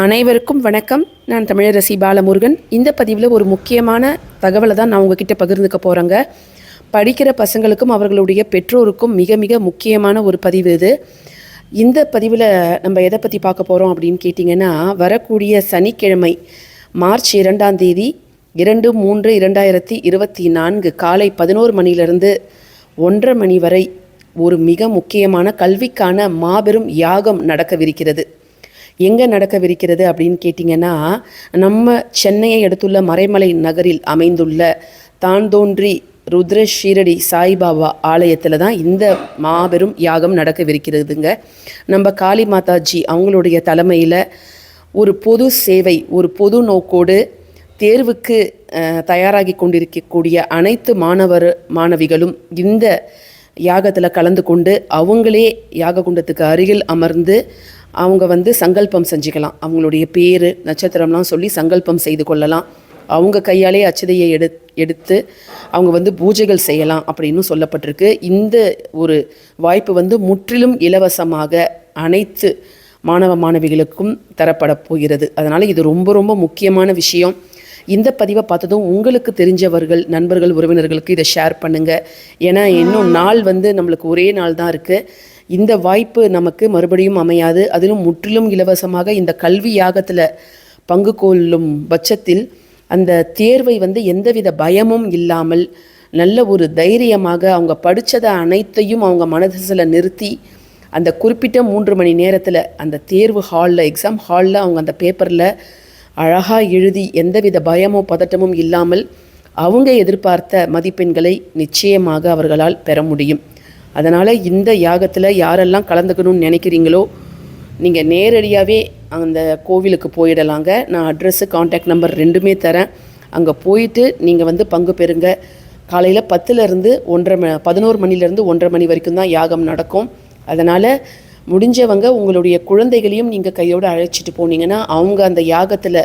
அனைவருக்கும் வணக்கம். நான் தமிழரசி பாலமுருகன். இந்த பதிவில் ஒரு முக்கியமான தகவலை தான் நான் உங்ககிட்ட பகிர்ந்துக்க போகிறேங்க படிக்கிற பசங்களுக்கும் அவர்களுடைய பெற்றோருக்கும் மிக மிக முக்கியமான ஒரு பதிவு இது. இந்த பதிவில் நம்ம எதை பற்றி பார்க்க போகிறோம் அப்படின்னு கேட்டிங்கன்னா வரக்கூடிய சனிக்கிழமை மார்ச் இரண்டாம் தேதி இரண்டு மூன்று இரண்டாயிரத்தி இருபத்தி நான்கு காலை பதினோரு மணியிலிருந்து ஒன்றரை மணி வரை ஒரு மிக முக்கியமான கல்விக்கான மாபெரும் யாகம் நடக்கவிருக்கிறது. எங்கே நடக்கவிருக்கிறது அப்படின்னு கேட்டிங்கன்னா நம்ம சென்னையை அடுத்துள்ள மறைமலை நகரில் அமைந்துள்ள தான்தோன்றி ருத்ர ஷீரடி சாய்பாபா ஆலயத்தில் தான் இந்த மாபெரும் யாகம் நடக்கவிருக்கிறதுங்க. நம்ம காளி மாதாஜி அவங்களுடைய தலைமையில் ஒரு பொது சேவை ஒரு பொது நோக்கோடு தேர்வுக்கு தயாராகி கொண்டிருக்கக்கூடிய அனைத்து மாணவர் மாணவிகளும் இந்த யாகத்தில் கலந்து கொண்டு அவங்களே யாக குண்டத்துக்கு அருகில் அமர்ந்து அவங்க வந்து சங்கல்பம் செஞ்சுக்கலாம். அவங்களுடைய பேர் நட்சத்திரம்லாம் சொல்லி சங்கல்பம் செய்து கொள்ளலாம். அவங்க கையாலே அச்சதையை எடு எடுத்து அவங்க வந்து பூஜைகள் செய்யலாம் அப்படின்னு சொல்லப்பட்டிருக்கு. இந்த ஒரு வாய்ப்பு வந்து முற்றிலும் இலவசமாக அனைத்து மாணவ மாணவிகளுக்கும் தரப்பட போகிறது. அதனால் இது ரொம்ப ரொம்ப முக்கியமான விஷயம். இந்த பதிவை பார்த்ததும் உங்களுக்கு தெரிஞ்சவர்கள் நண்பர்கள் உறவினர்களுக்கு இதை ஷேர் பண்ணுங்கள் ஏன்னா இன்னும் நாள் வந்து நம்மளுக்கு ஒரே நாள் தான் இருக்குது இந்த வாய்ப்பு நமக்கு மறுபடியும் அமையாது. அதிலும் முற்றிலும் இலவசமாக இந்த கல்வி யாகத்தில் பங்கு கொள்ளும் பட்சத்தில் அந்த தேர்வை வந்து எந்தவித பயமும் இல்லாமல் நல்ல ஒரு தைரியமாக அவங்க படித்ததை அனைத்தையும் அவங்க மனதில் நிறுத்தி அந்த குறிப்பிட்ட மூன்று மணி நேரத்தில் அந்த தேர்வு ஹாலில் எக்ஸாம் ஹாலில் அவங்க அந்த பேப்பரில் அழகாக எழுதி எந்தவித பயமோ பதட்டமும் இல்லாமல் அவங்க எதிர்பார்த்த மதிப்பெண்களை நிச்சயமாக அவர்களால் பெற முடியும். அதனால் இந்த யாகத்தில் யாரெல்லாம் கலந்துக்கணும்னு நினைக்கிறீங்களோ நீங்கள் நேரடியாகவே அந்த கோவிலுக்கு போயிடலாங்க. நான் அட்ரஸ்ஸு காண்டாக்ட் நம்பர் ரெண்டுமே தரேன். அங்கே போயிட்டு நீங்கள் வந்து பங்கு பெறுங்க. காலையில் பத்துலேருந்து ஒன்றரை ம பதினோரு மணிலேருந்து ஒன்றரை மணி வரைக்கும் தான் யாகம் நடக்கும். அதனால் முடிஞ்சவங்க உங்களுடைய குழந்தைகளையும் நீங்கள் கையோடு அழைச்சிட்டு போனீங்கன்னா அவங்க அந்த யாகத்தில்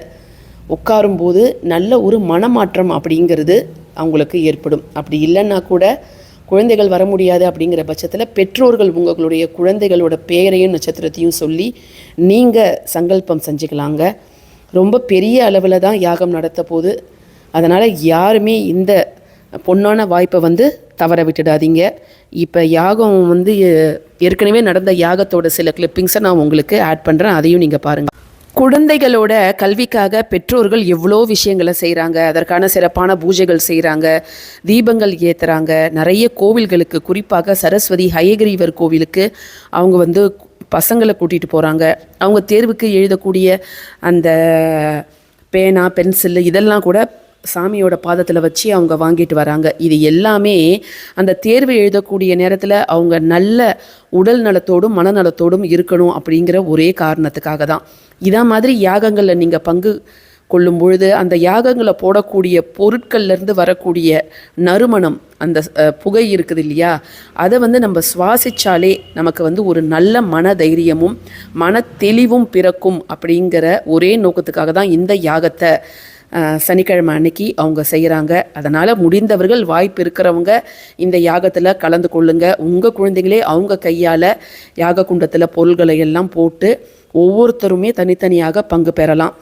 உட்காரும்போது நல்ல ஒரு மனமாற்றம் அப்படிங்கிறது அவங்களுக்கு ஏற்படும். அப்படி இல்லைன்னா கூட குழந்தைகள் வர முடியாது அப்படிங்கிற பட்சத்தில் பெற்றோர்கள் உங்களுடைய குழந்தைகளோட பெயரையும் நட்சத்திரத்தையும் சொல்லி நீங்கள் சங்கல்பம் செஞ்சுக்கலாங்க. ரொம்ப பெரிய அளவில் தான் யாகம் நடத்த போது அதனால் யாருமே இந்த பொன்னான வாய்ப்பை வந்து தவற விட்டுடாதீங்க. இப்போ யாகம் வந்து ஏற்கனவே நடந்த யாகத்தோட சில கிளிப்பிங்ஸை நான் உங்களுக்கு ஆட் பண்ணுறேன் அதையும் நீங்கள் பாருங்கள் குழந்தைகளோட கல்விக்காக பெற்றோர்கள் எவ்வளோ விஷயங்களை செய்கிறாங்க அதற்கான சிறப்பான பூஜைகள் செய்கிறாங்க தீபங்கள் ஏற்றுறாங்க நிறைய கோவில்களுக்கு குறிப்பாக சரஸ்வதி ஹயகிரீவர் கோவிலுக்கு அவங்க வந்து பசங்களை கூட்டிகிட்டு போகிறாங்க அவங்க தேர்வுக்கு எழுதக்கூடிய அந்த பேனா பென்சில் இதெல்லாம் கூட சாமியோட பாதத்தில் வச்சு அவங்க வாங்கிட்டு வராங்க. இது எல்லாமே அந்த தேர்வு எழுதக்கூடிய நேரத்தில் அவங்க நல்ல உடல் நலத்தோடும் மனநலத்தோடும் இருக்கணும் அப்படிங்கிற ஒரே காரணத்துக்காக தான். இதா மாதிரி யாகங்களில் நீங்கள் பங்கு கொள்ளும் பொழுது அந்த யாகங்களை போடக்கூடிய பொருட்கள்லேருந்து வரக்கூடிய நறுமணம் அந்த புகை இருக்குது இல்லையா? அதை வந்து நம்ம சுவாசிச்சாலே நமக்கு வந்து ஒரு நல்ல மன தைரியமும் மன தெளிவும் பிறக்கும் அப்படிங்கிற ஒரே நோக்கத்துக்காக தான் இந்த யாகத்தை சனிக்கிழமை அன்னைக்கு அவங்க செய்கிறாங்க அதனால் முடிந்தவர்கள் வாய்ப்பு இருக்கிறவங்க இந்த யாகத்தில் கலந்து கொள்ளுங்க. உங்கள் குழந்தைங்களே அவங்க கையால் யாக குண்டத்தில் பொருள்களை எல்லாம் போட்டு ஒவ்வொருத்தருமே தனித்தனியாக பங்கு பெறலாம்.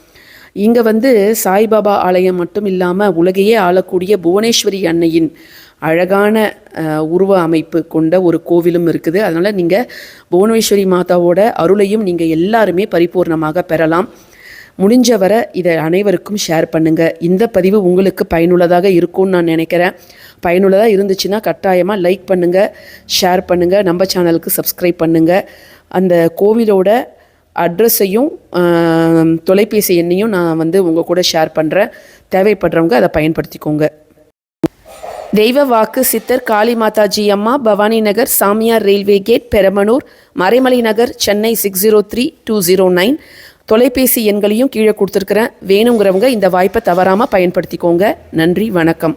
இங்கே வந்து சாய்பாபா ஆலயம் மட்டும் இல்லாமல் உலகையே ஆளக்கூடிய புவனேஸ்வரி அன்னையின் அழகான உருவ அமைப்பு கொண்ட ஒரு கோவிலும் இருக்குது. அதனால் நீங்கள் புவனேஸ்வரி மாதாவோட அருளையும் நீங்கள் எல்லாருமே பரிபூர்ணமாக பெறலாம். முடிஞ்ச வரை இதை அனைவருக்கும் ஷேர் பண்ணுங்கள் இந்த பதிவு உங்களுக்கு பயனுள்ளதாக இருக்கும்னு நான் நினைக்கிறேன். பயனுள்ளதாக இருந்துச்சுன்னா கட்டாயமாக லைக் பண்ணுங்கள் ஷேர் பண்ணுங்கள் நம்ம சேனலுக்கு சப்ஸ்கிரைப் பண்ணுங்கள் அந்த கோவிலோட அட்ரஸையும் தொலைபேசி எண்ணையும் நான் வந்து உங்கள் கூட ஷேர் பண்ணுறேன் தேவைப்படுறவங்க அதை பயன்படுத்திக்கோங்க. தெய்வ வாக்கு சித்தர் காளி மாதாஜி அம்மா பவானி நகர் சாமியார் railway gate Peramanur Maraimalai Nagar Chennai six zero three two zero nine தொலைபேசி எண்களையும் கீழே கொடுத்துருக்குறேன். வேணுங்கிறவங்க இந்த வாய்ப்பை தவறாமல் பயன்படுத்திக்கோங்க. நன்றி வணக்கம்.